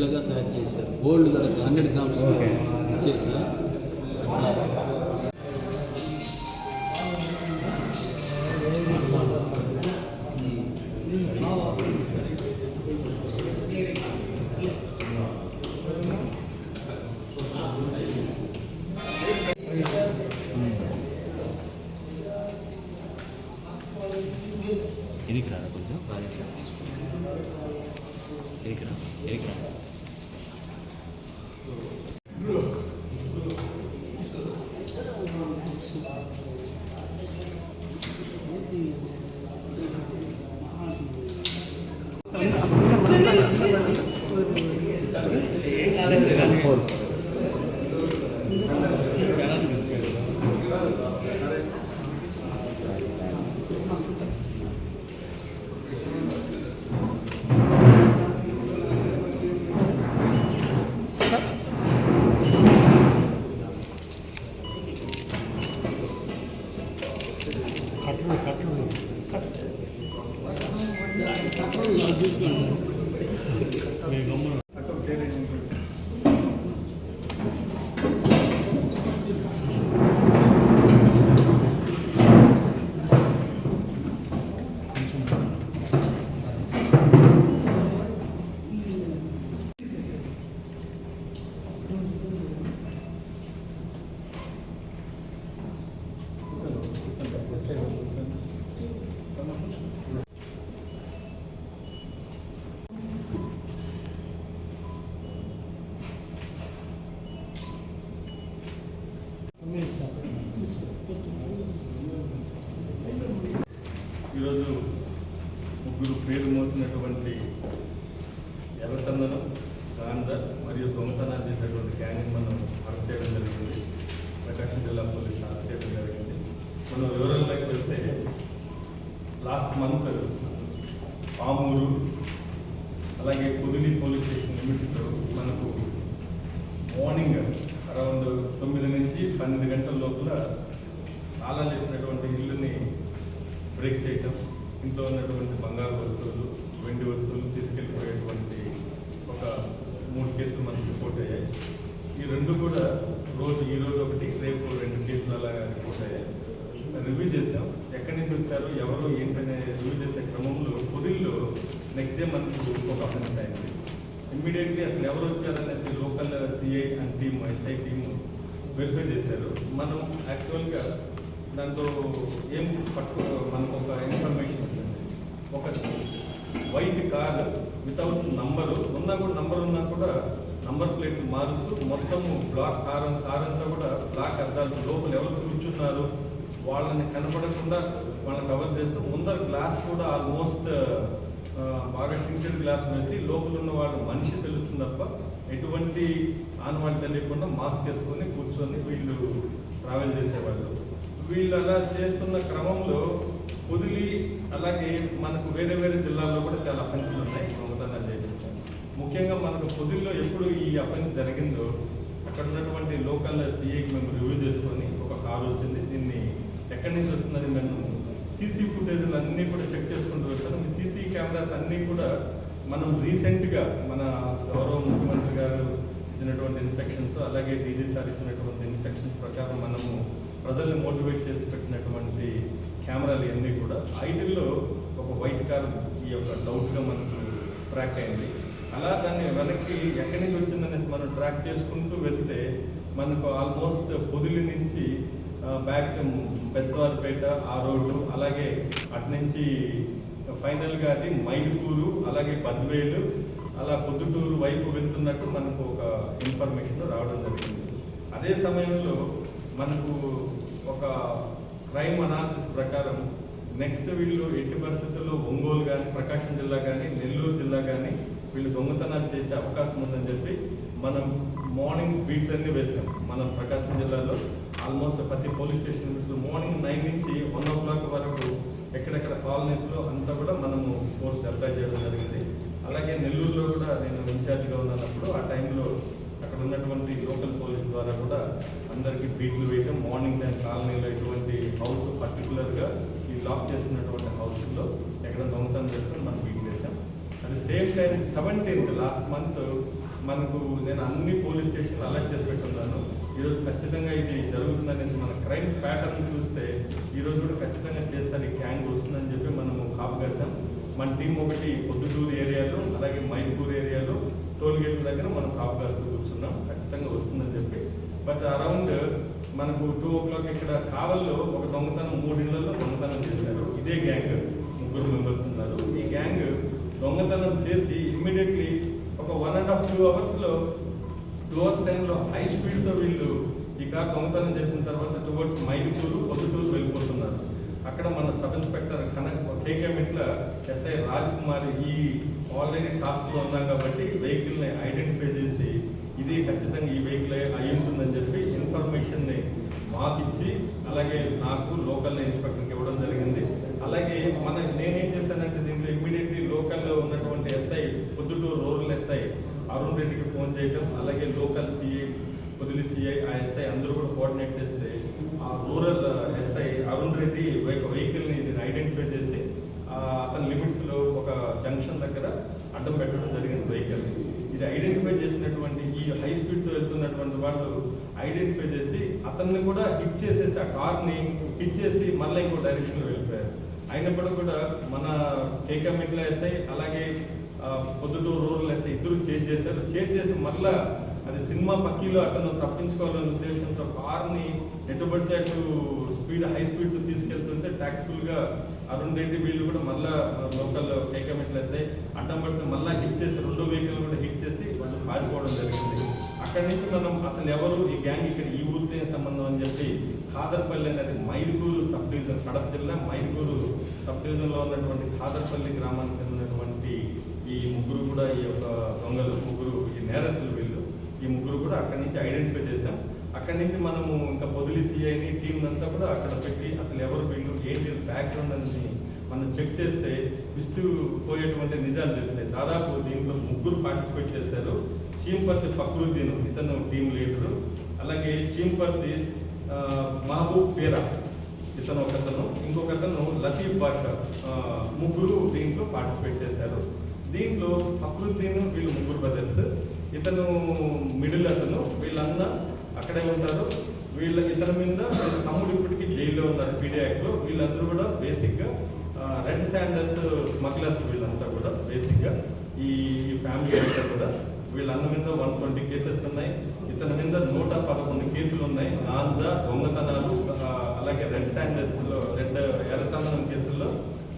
బిళ్ళగా తయారు చేశారు. గోల్డ్ కనుక హండ్రెడ్ గ్రామ్స్ చేతిలో రా కొంచెం ఎనికి రా ఎర్రచందనం గాంధర్ మరియు దొంగతనాన్ని చేసినటువంటి గ్యాంగ్ మనం అరెస్ట్ చేయడం జరిగింది. ప్రకాశం జిల్లా పోలీసులు అరెస్ట్ చేయడం జరిగింది. మనం వివరాల్లోకి వెళ్తే లాస్ట్ మంత్ పామూరు అలాగే పొదిలి పోలీస్ స్టేషన్ లిమిట్స్లో మనకు మార్నింగ్ అరౌండ్ తొమ్మిది నుంచి పన్నెండు గంటల లోపల తాళాలు వేసినటువంటి ఇల్లుని బ్రేక్ చేయటం ఇంట్లో ఉన్నటువంటి బంగారు వస్తువులు వెండి వస్తువులు తీసుకు కేసులు మనకు రిపోర్ట్ అయ్యాయి. ఈ రెండు కూడా రోజు ఈ రోజు ఒకటి రేపు రెండు కేసులు అలాగా రిపోర్ట్ అయ్యాయి. రివ్యూ చేసాం ఎక్కడి నుంచి వచ్చారు ఎవరు ఏంటనే రివ్యూ చేసే క్రమంలో పుదిల్లో నెక్స్ట్ డే మనకు ఒక అఫెన్స్ అయింది. ఇమ్మీడియట్లీ అసలు ఎవరు వచ్చారనేసి local CI and team SI team verify చేశారు. మనం యాక్చువల్గా దాంట్లో ఏం పట్టుకో మనకు ఒక ఇన్ఫర్మేషన్ వచ్చింది ఒక వైట్ కార్ వితౌట్ నంబరు ఉన్నా కూడా నంబర్ ఉన్నా కూడా నంబర్ ప్లేట్లు మారుస్తూ మొత్తము బ్లాక్ కార్ కార్ అంతా కూడా బ్లాక్ అద్దాలు. లోపల ఎవరు కూర్చున్నారు? వాళ్ళని కనపడకుండా వాళ్ళని కవర్ చేస్తూ ముందర గ్లాస్ కూడా ఆల్మోస్ట్ బాగా టింటెడ్ గ్లాస్ వేసి లోపల ఉన్న వాళ్ళు మనిషి తెలుస్తుంది తప్ప ఎటువంటి ఆనవాళ్ళు తెలియకుండా మాస్క్ వేసుకొని కూర్చొని వీళ్ళు ట్రావెల్ చేసేవాళ్ళు. వీళ్ళు అలా చేస్తున్న క్రమంలో పొదిలి అలాగే మనకు వేరే వేరే జిల్లాల్లో కూడా చాలా అఫెన్సులు ఉన్నాయి. పొద్దుల్లో ఎప్పుడు ఈ అఫెన్స్ జరిగిందో అక్కడ ఉన్నటువంటి లోకల్ సిఐకి మేము రివ్యూ చేసుకొని ఒక కారు వచ్చింది. దీన్ని ఎక్కడి నుంచి వస్తుందని మేము సీసీ ఫుటేజ్లు అన్నీ కూడా చెక్ చేసుకుంటూ వచ్చాను ఈ సీసీ కెమెరాస్ అన్నీ కూడా మనం రీసెంట్గా మన గౌరవ ముఖ్యమంత్రి గారు ఇచ్చినటువంటి ఇన్స్ట్రక్షన్స్ అలాగే డీజీ సార్ ఇచ్చినటువంటి ఇన్స్ట్రక్షన్స్ ప్రకారం మనము ప్రజల్ని మోటివేట్ చేసి పెట్టినటువంటి కెమెరాలు ఇవన్నీ కూడా. ఐటీల్లో ఒక వైట్ కార్ ఈ యొక్క డౌట్గా మనకు ట్రాక్ అయింది. అలా దాన్ని వెనక్కి ఎక్కడి నుంచి వచ్చిందనేసి మనం ట్రాక్ చేసుకుంటూ వెళ్తే మనకు ఆల్మోస్ట్ పొదిలి నుంచి బ్యాక్ బెస్తవారిపేట ఆ రోడ్డు అలాగే అటు నుంచి ఫైనల్గా అది మైదుకూరు అలాగే బద్వేలు అలా పొద్దుటూరు వైపు వెళ్తున్నట్టు మనకు ఒక ఇన్ఫర్మేషన్ రావడం జరిగింది. అదే సమయంలో మనకు ఒక క్రైమ్ అనాలిసిస్ ప్రకారం నెక్స్ట్ వీళ్ళు ఎట్టి పరిస్థితుల్లో ఒంగోలు కానీ ప్రకాశం జిల్లా కానీ నెల్లూరు జిల్లా కానీ వీళ్ళు దొంగతనాలు చేసే అవకాశం ఉందని చెప్పి మనం మార్నింగ్ బీట్లన్నీ వేసాం. మనం ప్రకాశం జిల్లాలో ఆల్మోస్ట్ ప్రతి పోలీస్ స్టేషన్ మార్నింగ్ నైన్ నుంచి వన్ ఓ క్లాక్ వరకు ఎక్కడెక్కడ కాలనీస్లో అంతా కూడా మనము ఫోర్స్ అప్లై చేయడం జరిగింది. అలాగే నెల్లూరులో కూడా నేను ఇన్ఛార్జ్గా ఉన్నప్పుడు ఆ టైంలో అక్కడ ఉన్నటువంటి లోకల్ పోలీస్ ద్వారా కూడా అందరికీ బీట్లు వేయటం మార్నింగ్ టైం కాలనీలో ఎటువంటి హౌస్ పర్టికులర్గా ఈ లాక్ చేస్తున్నటువంటి హౌస్లో ఎక్కడ దొంగతనం చేసుకొని మనం at same time seventeenth last month మనకు నేను అన్ని పోలీస్ స్టేషన్లు అలర్ట్ చేసి పెట్టున్నాను. ఈరోజు ఖచ్చితంగా ఇది జరుగుతుందనేసి మన క్రైమ్ ప్యాటర్న్ చూస్తే ఈరోజు కూడా ఖచ్చితంగా చేస్తారు. ఈ గ్యాంగ్ వస్తుందని చెప్పి మనము కాపు కాసాం మన టీం ఒకటి పొద్దుటూరు ఏరియాలో అలాగే మైదుపూర్ ఏరియాలో టోల్ గేట్ల దగ్గర మనం కాపు కాస్తూ కూర్చున్నాం. ఖచ్చితంగా వస్తుందని చెప్పి. బట్ అరౌండ్ మనకు టూ ఓ క్లాక్ ఇక్కడ కావల్లో ఒక దొంగతనం మూడిళ్ళలో దొంగతనం చేశారు. ఇదే గ్యాంగ్ ముగ్గురు మెంబర్స్ ఉన్నారు. ఈ గ్యాంగ్ దొంగతనం చేసి ఇమ్మీడియట్లీ ఒక వన్ అండ్ హాఫ్ టూ అవర్స్లో టూ అవర్స్ టైంలో హై స్పీడ్తో వీళ్ళు ఈ కార్ దొంగతనం చేసిన తర్వాత టువర్డ్స్ మైదుపూరు పొద్దుటూరు వెళ్ళిపోతున్నారు. అక్కడ మన sub inspector Kanak KK Mitla SI Raj Kumar ఈ ఆల్రెడీ టాస్క్లో ఉన్నాం కాబట్టి వెహికల్ని ఐడెంటిఫై చేసి ఇది ఖచ్చితంగా ఈ వెహికల్ అయి ఉంటుందని చెప్పి ఇన్ఫర్మేషన్ని మాకు ఇచ్చి అలాగే నాకు లోకల్ ఇన్స్పెక్టర్కి ఇవ్వడం జరిగింది. అలాగే మన నేనే చేశానంటే దీంట్లో ఇమ్మీడియట్లీ లోకల్లో ఉన్నటువంటి SI Proddatur rural SI Arun రెడ్డికి ఫోన్ చేయటం అలాగే లోకల్ సిఐ పొదిలి సిఐ ఆ ఎస్ఐ అందరూ కూడా కోఆర్డినేట్ చేస్తే ఆ రూరల్ ఎస్ఐ అరుణ్ రెడ్డి వెహికల్ని దీన్ని ఐడెంటిఫై చేసి అతని లిమిట్స్లో ఒక జంక్షన్ దగ్గర అడ్డం పెట్టడం జరిగింది వెహికల్ని ఇది ఐడెంటిఫై చేసినటువంటి ఈ హై స్పీడ్తో వెళ్తున్నటువంటి వాళ్ళు ఐడెంటిఫై చేసి అతన్ని కూడా హిట్ చేసేసి ఆ కార్ని హిట్ చేసి మళ్ళీ ఇంకో డైరెక్షన్లో వెళ్ళిపోయారు. అయినప్పుడు కూడా మన కేకే మిట్ల ఎస్ఐ అలాగే పొద్దుటూరు రూరల్ ఎస్ఐ ఇద్దరు చేంజ్ చేశారు. చేంజ్ చేసి మళ్ళా అది సినిమా పక్కీలో అతను తప్పించుకోవాలనే ఉద్దేశంతో కార్ని ఎటుబడితే అటు స్పీడ్ హై స్పీడ్తో తీసుకెళ్తుంటే గా అరుణ్ రెడ్డి వీళ్ళు కూడా మళ్ళా లోకల్ కేకే వేస్తాయి అడ్డం పడితే మళ్ళా హిట్ చేసి రెండో వెహికల్ కూడా హిట్ చేసి వాళ్ళు పారిపోవడం జరిగింది. అక్కడి నుంచి మనం అసలు ఎవరు ఈ గ్యాంగ్ ఇక్కడ ఈ ఊరితో సంబంధం అని చెప్పి ఖాదర్పల్లి అనేది మైదుకూరు సబ్ డివిజన్ కడప జిల్లా మైదుకూరు సబ్ డివిజన్లో ఉన్నటువంటి ఖాదర్పల్లి గ్రామానికి చెందినటువంటి ఈ ముగ్గురు కూడా ఈ యొక్క దొంగలు ముగ్గురు ఈ నేరస్తులు వీళ్ళు. ఈ ముగ్గురు కూడా అక్కడి నుంచి ఐడెంటిఫై చేశాం. అక్కడి నుంచి మనము ఇంకా పొదిలి సిఐని టీం అంతా కూడా అక్కడ పెట్టి అసలు ఎవరు వీళ్ళు ఏంటి బ్యాక్గ్రౌండ్ అని మనం చెక్ చేస్తే విస్తూ పోయేటువంటి నిజాలు తెలిసాయి దాదాపు దీంట్లో ముగ్గురు పార్టిసిపేట్ చేశారు. చీంపర్తి ఫక్రుద్దీన్ ఇతను టీం లీడరు అలాగే చీంపర్తి మహబూబ్ పేరా ఇతను ఒకతను. ఇంకొకతను లతీఫ్ బాషా ముగ్గురు దీంట్లో పార్టిసిపేట్ చేశారు. దీంట్లో ఫక్రుద్దీన్ వీళ్ళు ముగ్గురు బ్రదర్స్ ఇతను మిడిల్ అతను. వీళ్ళన్న అక్కడే ఉంటారు. వీళ్ళ ఇతని మీద వీళ్ళ తమ్ముడు ఇప్పటికీ జైల్లో ఉన్నారు పీడీ యాక్ట్లో వీళ్ళందరూ కూడా బేసిక్గా రెడ్ శాండర్స్ స్మగ్లర్స్ వీళ్ళంతా కూడా బేసిక్గా ఈ ఫ్యామిలీ అంతా కూడా వీళ్ళన్న మీద వన్ ట్వంటీ కేసెస్ ఉన్నాయి. ఇతని మీద నూట పదకొండు కేసులు ఉన్నాయి. ఆంధ్ర దొంగతనాలు అలాగే రెడ్ శాండర్స్లో రెడ్ ఎర్రచందనం కేసుల్లో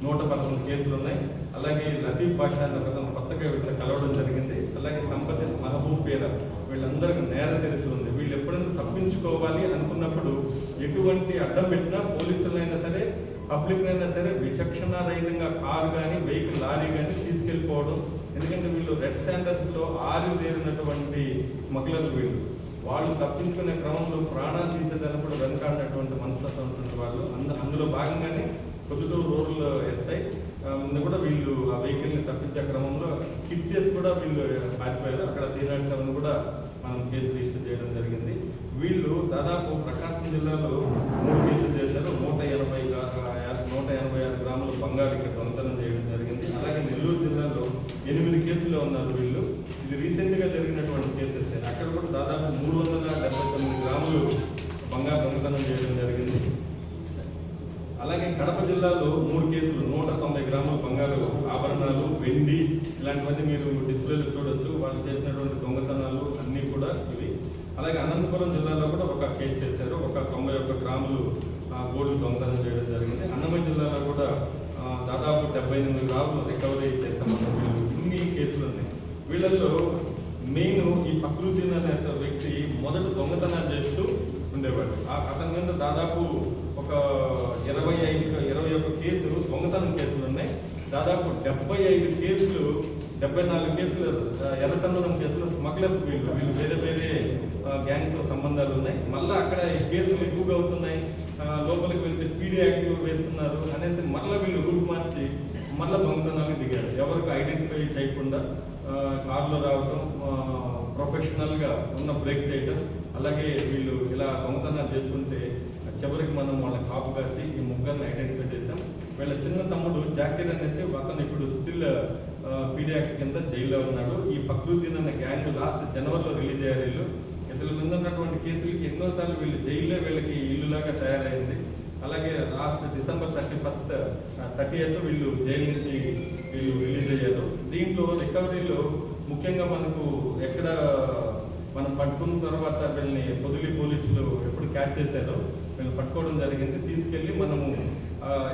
నూట పదకొండు కేసులు ఉన్నాయి. అలాగే లతీఫ్ బాషా అనే పదం కొత్తగా వీటిలో కలవడం జరిగింది. అలాగే సంపత్ మహబూబ్ పేర వీళ్ళందరికీ నేర తెరుతుంది ఉంది. వీళ్ళు ఎప్పుడైనా తప్పించుకోవాలి అనుకున్నప్పుడు ఎటువంటి అడ్డం పెట్టినా పోలీసులైనా సరే పబ్లిక్నైనా సరే సరే విచక్షణారహితంగా కారు కానీ వెహికల్ లారీ కానీ తీసుకెళ్ళిపోవడం. ఎందుకంటే వీళ్ళు రెడ్ స్టాండర్స్లో ఆరిదేరినటువంటి స్మగ్లర్లు వీళ్ళు. వాళ్ళు తప్పించుకునే క్రమంలో ప్రాణాలు తీసేదాన్ని వెనకాడినటువంటి మనస్తత్వం వాళ్ళు. అందులో భాగంగానే పొద్దుటూరు రూరల్ ఎస్ఐ కూడా వీళ్ళు ఆ వెహికల్ని తప్పించే క్రమంలో హిట్ చేసి కూడా వీళ్ళు పారిపోయారు. అక్కడ త్రీ కూడా మనం కేసు రిజిస్టర్ చేయడం జరిగింది. వీళ్ళు దాదాపు ప్రకాశం జిల్లాలో మూడు కేసులు చేశారు. నూట ఎనభై నూట ఎనభై ఆరు గ్రాముల బంగారు ఇక్కడ దొంగతనం చేయడం జరిగింది. అలాగే నెల్లూరు జిల్లాలో ఎనిమిది కేసుల్లో ఉన్నారు వీళ్ళు. ఇది రీసెంట్గా జరిగినటువంటి కేసెస్. అక్కడ కూడా దాదాపు ఇలాంటివన్నీ మీరు డిస్ప్లేలో చూడొచ్చు. వాళ్ళు చేసినటువంటి దొంగతనాలు అన్నీ కూడా ఇవి. అలాగే అనంతపురం జిల్లాలో కూడా ఒక కేసు చేశారు. ఒక తొంభై ఒక్క గ్రాములు గోల్డ్ దొంగతనం చేయడం జరిగింది. అన్నమయ్య జిల్లాలో కూడా దాదాపు డెబ్బై ఎనిమిది గ్రాములు రికవరీ చేశామన్న వీళ్ళు ఇన్ని కేసులు ఉన్నాయి. వీళ్ళల్లో మెయిన్ ఈ ప్రకృతిని అనే వ్యక్తి మొదట దొంగతనాలు చేస్తూ ఉండేవాడు. ఆ- అతని మీద దాదాపు ఒక ఇరవై ఐదు ఇరవై ఒక్క కేసులు దొంగతనం కేసులు ఉన్నాయి. దాదాపు డెబ్బై ఐదు కేసులు డెబ్బై నాలుగు కేసులు ఆ, ఎర్రచందనం కేసులు స్మగ్లర్స్ వీళ్ళు వీళ్ళు వేరే వేరే గ్యాంగ్తో సంబంధాలు ఉన్నాయి. మళ్ళీ అక్కడ ఈ కేసులు ఎక్కువగా అవుతున్నాయి. లోపలికి వెళ్తే పీడీ యాక్టివ్ వేస్తున్నారు అనేసి మళ్ళీ వీళ్ళు రూట్ మార్చి మళ్ళీ దొంగతనాలకు దిగారు. ఎవరికి ఐడెంటిఫై చేయకుండా కార్లో కారులో రావటం ప్రొఫెషనల్గా ఉన్న బ్రేక్ చేయటం అలాగే వీళ్ళు ఇలా దొంగతనాలు చేస్తుంటే చివరికి మనం వాళ్ళ కాపు కాసి ఈ ముగ్గురిని ఐడెంటిఫై చేసాం వీళ్ళ చిన్న తమ్ముడు జాకీర్ అనేసి అతను ఇప్పుడు స్టిల్ పీడీ యాక్ట్ కింద జైల్లో ఉన్నాడు. ఈ ఫక్రుద్దీన్ అన్న గ్యాంగ్ లాస్ట్ జనవరిలో రిలీజ్ అయ్యారు వీళ్ళు. ఇతని మీద ఉన్నటువంటి కేసులకి ఎన్నోసార్లు వీళ్ళు జైల్లో వీళ్ళకి ఇల్లులాగా తయారైంది. అలాగే last December thirty first thirty eighth వీళ్ళు జైలు నుంచి వీళ్ళు రిలీజ్ అయ్యారు. దీంట్లో రికవరీలో ముఖ్యంగా మనకు ఎక్కడ మనం పట్టుకున్న తర్వాత వీళ్ళని పొదిలి పోలీసులు ఎప్పుడు క్యాచ్ చేశారో. వీళ్ళు పట్టుకోవడం జరిగింది. తీసుకెళ్ళి మనము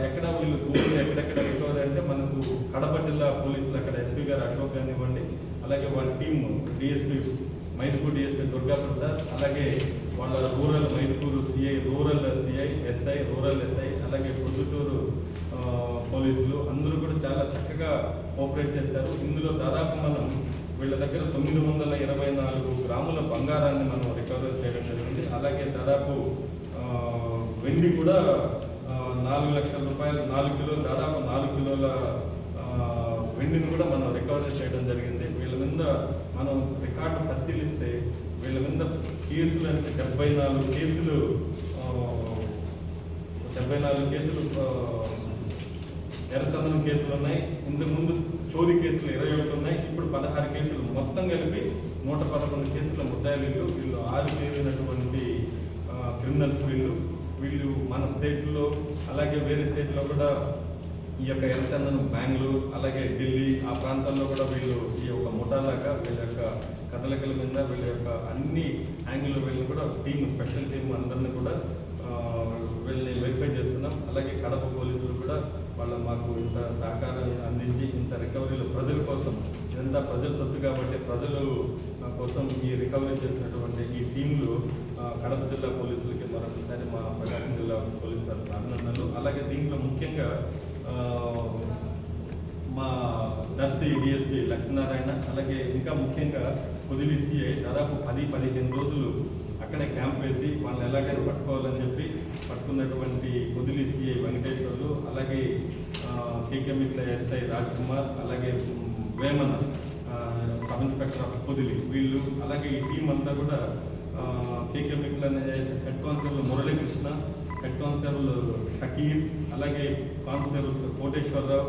ఎక్కడ వీళ్ళు గూగుల్ ఎక్కడెక్కడ రికవరీ అంటే మనకు కడప జిల్లా పోలీసులు అక్కడ ఎస్పీ గారు అశోక్ కానివ్వండి అలాగే వాళ్ళ team DSP Mainpur DSP Durga Prasad అలాగే వాళ్ళ rural Mydukur CI rural CI SI rural SI అలాగే పొద్దుటూరు పోలీసులు అందరూ కూడా చాలా చక్కగా కోఆపరేట్ చేశారు. ఇందులో దాదాపు మనం వీళ్ళ దగ్గర తొమ్మిది వందల ఇరవై నాలుగు గ్రాముల బంగారాన్ని మనం రికవరీ చేయడం జరిగింది. అలాగే దాదాపు వెండి కూడా నాలుగు లక్షల రూపాయలు నాలుగు కిలోలు దాదాపు నాలుగు కిలోల వెండిని కూడా మనం రికవరీ చేయడం జరిగింది. వీళ్ళ మీద మనం రికార్డు పరిశీలిస్తే వీళ్ళ మీద కేసులు అంటే డెబ్బై నాలుగు కేసులు డెబ్బై నాలుగు కేసులు ఆ, ఎర్రచందనం కేసులు ఉన్నాయి. ఇంతకుముందు చోరీ కేసులు ఇరవై ఒకటి ఉన్నాయి. ఇప్పుడు పదహారు కేసులు మొత్తం కలిపి నూట పదకొండు కేసుల ముద్దాయిలు వీళ్ళు. వీళ్ళు ఆరు చేరినటువంటి క్రిమినల్స్ వీళ్ళు. వీళ్ళు మన స్టేట్లో అలాగే వేరే స్టేట్లో కూడా ఈ యొక్క ఎర్రచందనం బెంగళూరు అలాగే ఢిల్లీ ఆ ప్రాంతాల్లో కూడా వీళ్ళు ఈ యొక్క ముఠాలాగా వీళ్ళ యొక్క కదలికల మీద వీళ్ళ యొక్క అన్ని యాంగిల్లో వీళ్ళని కూడా టీం స్పెషల్ టీం అందరిని కూడా వీళ్ళని వెరిఫై చేస్తున్నాం. అలాగే కడప పోలీసులు కూడా వాళ్ళు మాకు ఇంత సహకారం అందించి ఇంత రికవరీలో ప్రజల కోసం ఇదంతా ప్రజల సొత్తు కాబట్టి ప్రజలు కోసం ఈ రికవరీ చేసినటువంటి ఈ టీంలు కడప జిల్లా పోలీసులకి మరొకసారి మా ప్రకాశం జిల్లా పోలీసు తరఫున అభినందనలు. అలాగే దీంట్లో ముఖ్యంగా మా నర్సీ డిఎస్పీ లక్ష్మీనారాయణ అలాగే ఇంకా ముఖ్యంగా పొదిలి సిఐ దాదాపు పది పదిహేను రోజులు అక్కడే క్యాంప్ వేసి వాళ్ళని ఎలాగైనా పట్టుకోవాలని చెప్పి పట్టుకున్నటువంటి పొదిలి సిఐ వెంకటేశ్వర్లు అలాగే కేకే మిట్ల ఎస్ఐ రాజ్ కుమార్ అలాగే Vemana sub inspector of Podili వీళ్ళు అలాగే ఈ టీం అంతా కూడా KK Mitla head constable Muralikrishna head constable Shakir అలాగే కానిస్టేబుల్స్ కోటేశ్వరరావు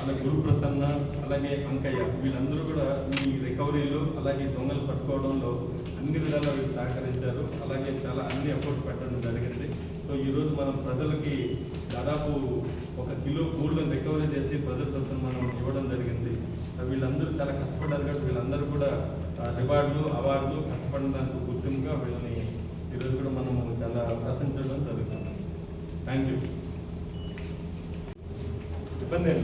అలాగే గురుప్రసన్న అలాగే అంకయ్య. వీళ్ళందరూ కూడా ఈ రికవరీలో అలాగే దొంగలు పట్టుకోవడంలో అన్ని విధాలా వీళ్ళు సహకరించారు. అలాగే చాలా అన్ని ఎఫర్ట్స్ పెట్టడం జరిగింది. సో ఈరోజు మనం ప్రజలకి దాదాపు ఒక కిలో గోల్డ్ని రికవరీ చేసి ప్రజల మనం ఇవ్వడం జరిగింది. వీళ్ళందరూ చాలా కష్టపడ్డారు కాబట్టి వీళ్ళందరూ కూడా రివార్డులు అవార్డులు కష్టపడడానికి గుర్తింపుగా వీళ్ళని ఈరోజు కూడా మనము చాలా ప్రశంసడం జరుగుతుంది. థ్యాంక్ యూ ఇబ్బంది ఏం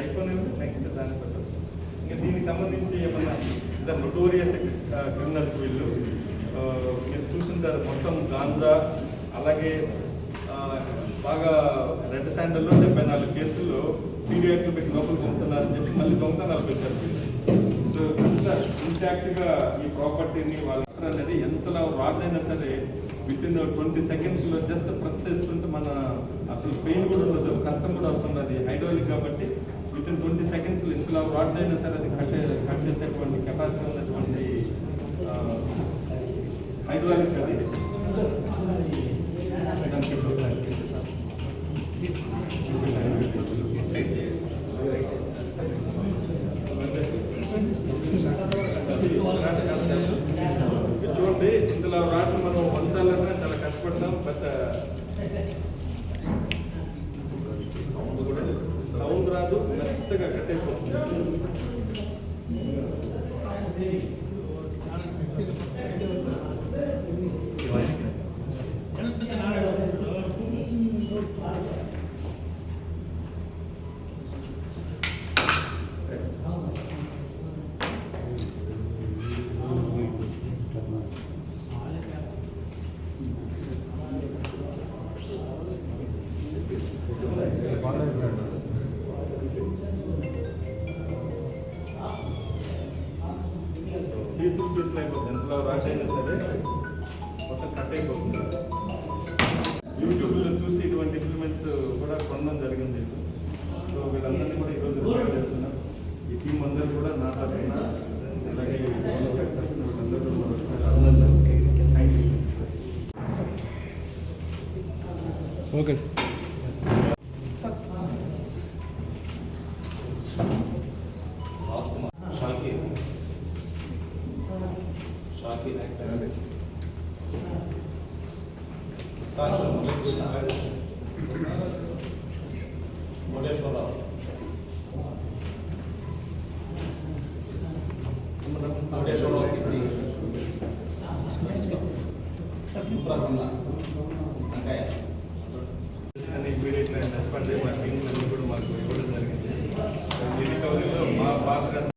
అయిపోయింది నెక్స్ట్ దాని పెట్టారు ఇంకా దీనికి సంబంధించి ఏమన్నా ఇద్దరు నొటోరియస్ క్రిమినల్స్ వీళ్ళు మీరు చూసింటారు మొత్తం గాంజా అలాగే బాగా రెడ్ శాండల్లో డెబ్బై నాలుగు కేసుల్లో పీడియాక్లు పెట్టి లోపలికి పంపుతున్నారని చెప్పి మళ్ళీ దొంగతనాలు పెట్టారు సో ఇంత ఇంటాక్ట్గా ఈ ప్రాపర్టీని వాళ్ళ అనేది ఎంతలా రాడైనా సరే విత్ ఇన్ ట్వంటీ సెకండ్స్లో జస్ట్ ప్రెస్ చేసుకుంటే మన అసలు పెయిన్ కూడా ఉండదు కష్టం కూడా అవసరం అది హైడ్రాలిక్ కాబట్టి విత్ ఇన్ ట్వంటీ సెకండ్స్లో ఇంతలా రాడైనా సరే అది కట్ కట్ చేసేటువంటి కెపాసిటీ ఉన్నటువంటి హైడ్రాలిక్ అది. పీసులు పీసులు అయిపోతుంది ఎంతలో రాట్ అయినా సరే మొత్తం కట్ అయిపోతుంది. యూట్యూబ్లో చూసి ఇటువంటి ఇంప్లిమెంట్స్ కూడా కొనడం జరిగింది. సో వీళ్ళందరినీ కూడా ఈరోజు రికార్డ్ చేస్తున్నాం. ఈ టీం అందరూ కూడా నా తరఫున అలాగే వీళ్ళందరూ కూడా మరొకసారి thank you okay Koteswararao Koteswararao PC ముఫ్రా